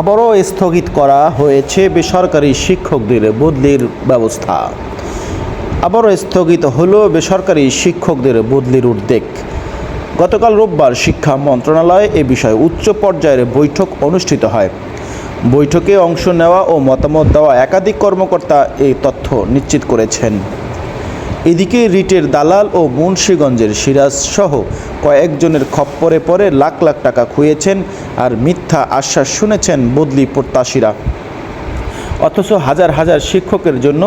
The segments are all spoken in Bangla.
আবারও স্থগিত করা হয়েছে বেসরকারি শিক্ষকদের বদলির ব্যবস্থা। আবারও স্থগিত হলো বেসরকারি শিক্ষকদের বদলির উদ্যোগ গতকাল রোববার শিক্ষা মন্ত্রণালয়ে এ বিষয়ে উচ্চ পর্যায়ের বৈঠক অনুষ্ঠিত হয়। বৈঠকে অংশ নেওয়া ও মতামত দেওয়া একাধিক কর্মকর্তা এই তথ্য নিশ্চিত করেছেন। এদিকে রিটের দালাল ও মুন্সীগঞ্জের সিরাজ সহ কয়েকজনের খপ্পরে পরে লাখ লাখ টাকা খুইয়েছেন আর মিথ্যা আশ্বাস শুনেছেন বদলি প্রত্যাশীরা। অথচ হাজার হাজার শিক্ষকের জন্য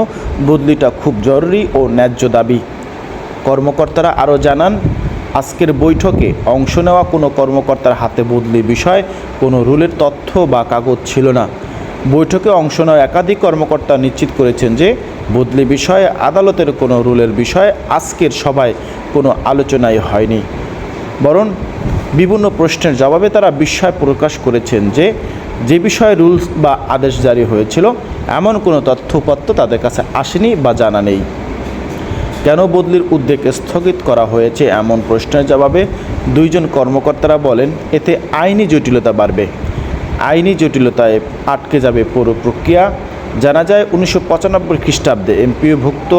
বদলিটা খুব জরুরি ও ন্যায্য দাবি। কর্মকর্তারা আরও জানান, আজকের বৈঠকে অংশ নেওয়া কোনো কর্মকর্তার হাতে বদলি বিষয়ে, কোনো রুলের তথ্য বা কাগজ ছিল না। বৈঠকে অংশ নেওয়া একাধিক কর্মকর্তা নিশ্চিত করেছেন যে বদলি বিষয়ে, আদালতের কোনো রুলের বিষয়ে আজকের সভায় কোনো আলোচনাই হয়নি। বরং বিভিন্ন প্রশ্নের জবাবে তারা বিস্ময় প্রকাশ করেছেন যে যে বিষয়ে রুলস বা আদেশ জারি হয়েছিল, এমন কোনো তথ্যপত্র তাদের কাছে আসেনি বা জানা নেই। কেন বদলির উদ্যোগ স্থগিত করা হয়েছে এমন প্রশ্নের জবাবে দুইজন কর্মকর্তারা বলেন, এতে আইনি জটিলতা বাড়বে। আইনি জটিলতায় আটকে যাবে পুরো প্রক্রিয়া। জানা যায়, উনিশশো পঁচানব্বই খ্রিস্টাব্দে এমপিওভুক্ত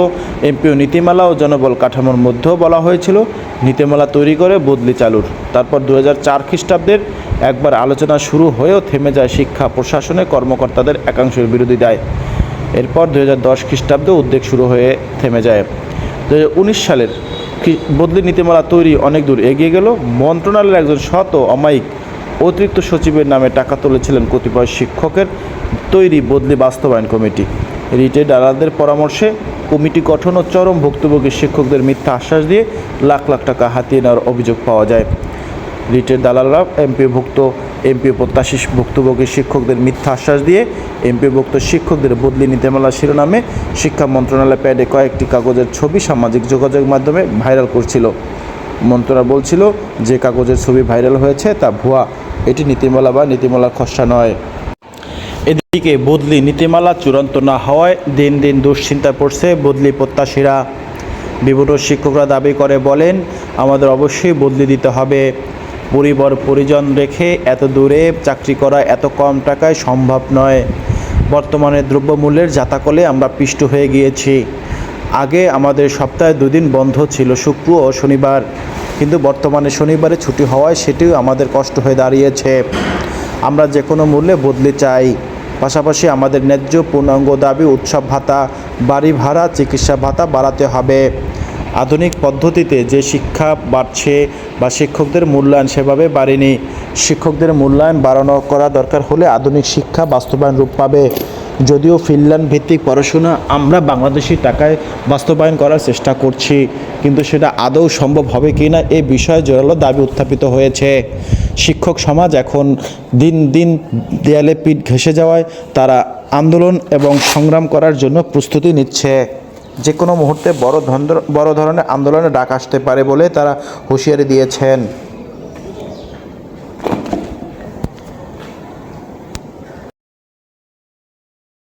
এমপিও নীতিমালা ও জনবল কাঠামোর মধ্যেও বলা হয়েছিল, নীতিমালা তৈরি করে বদলি চালুর। তারপর দু চার খ্রিস্টাব্দের একবার আলোচনা শুরু হয়েও থেমে যায় শিক্ষা, প্রশাসনে কর্মকর্তাদের একাংশের বিরোধী বিরোধিতায় এরপর দু দশ খ্রিস্টাব্দে উদ্যোগ শুরু হয়ে থেমে যায়। দু হাজার উনিশ সালের বদলি নীতিমালা তৈরি অনেক দূর এগিয়ে গেল। মন্ত্রণালয়ের একজন শত অমায়িক অতিরিক্ত সচিবের নামে টাকা তুলেছিলেন কতিপয় শিক্ষকের তৈরি বদলি বাস্তবায়ন কমিটি। রিটে দালালদের পরামর্শে কমিটি গঠন ও চরম ভুক্তভোগী শিক্ষকদের মিথ্যা আশ্বাস দিয়ে লাখ লাখ টাকা হাতিয়ে নেওয়ার অভিযোগ পাওয়া যায়। রিটের দালালরা এমপিভুক্ত এমপি প্রত্যাশী ভুক্তভোগী শিক্ষকদের মিথ্যা আশ্বাস দিয়ে এমপিভুক্ত শিক্ষকদের বদলি নীতিমালা শিরোনামে শিক্ষা মন্ত্রণালয় প্যাডে কয়েকটি কাগজের ছবি সামাজিক যোগাযোগ মাধ্যমে ভাইরাল করছিল। মন্ত্রণালয় বলছিল, যে কাগজের ছবি ভাইরাল হয়েছে তা ভুয়া। এটি নীতিমালা বা নীতিমালার খসড়া নয়। এদিকে বদলি নীতিমালা চূড়ান্ত না হওয়ায় দিন দিন দুশ্চিন্তায় পড়ছে বদলি প্রত্যাশীরা। বিভিন্ন শিক্ষকরা দাবি করে, বলেন, আমাদের অবশ্যই বদলি দিতে হবে। পরিবার, পরিজন রেখে এত দূরে চাকরি করা এত কম টাকায় সম্ভব নয়। বর্তমানে দ্রব্যমূল্যের জাতাকলে আমরা পিষ্ট হয়ে গিয়েছি। আগে আমাদের সপ্তাহে দুদিন বন্ধ ছিল শুক্র ও শনিবার। কিন্তু বর্তমানে শনিবারে ছুটি হওয়ায় সেটিও আমাদের কষ্ট হয়ে দাঁড়িয়েছে। আমরা যে কোনো মূল্যে বদলে চাই। পাশাপাশি আমাদের ন্যায্য পূর্ণাঙ্গ দাবি, উৎসব ভাতা, বাড়ি ভাড়া, চিকিৎসা ভাতা বাড়াতে হবে। আধুনিক পদ্ধতিতে যে শিক্ষা বাড়ছে বা শিক্ষকদের মূল্যায়ন সেভাবে বাড়েনি, শিক্ষকদের মূল্যায়ন বাড়ানো করা দরকার হলে আধুনিক শিক্ষা বাস্তবায়ন রূপ পাবে। যদিও ফিনল্যান্ড ভিত্তিক পড়াশোনা আমরা বাংলাদেশি টাকায় বাস্তবায়ন করার চেষ্টা করছি, কিন্তু সেটা আদৌ সম্ভব হবে কি না এ বিষয়ে জোরালো দাবি উত্থাপিত হয়েছে। শিক্ষক সমাজ এখন দিন দিন দেয়ালে পিঠ ঘেঁষে যাওয়ায় তারা আন্দোলন এবং সংগ্রাম করার জন্য প্রস্তুতি নিচ্ছে। যে কোনো মুহূর্তে বড় বড় ধরনের আন্দোলনে ডাক আসতে পারে বলে তারা হুঁশিয়ারি দিয়েছেন।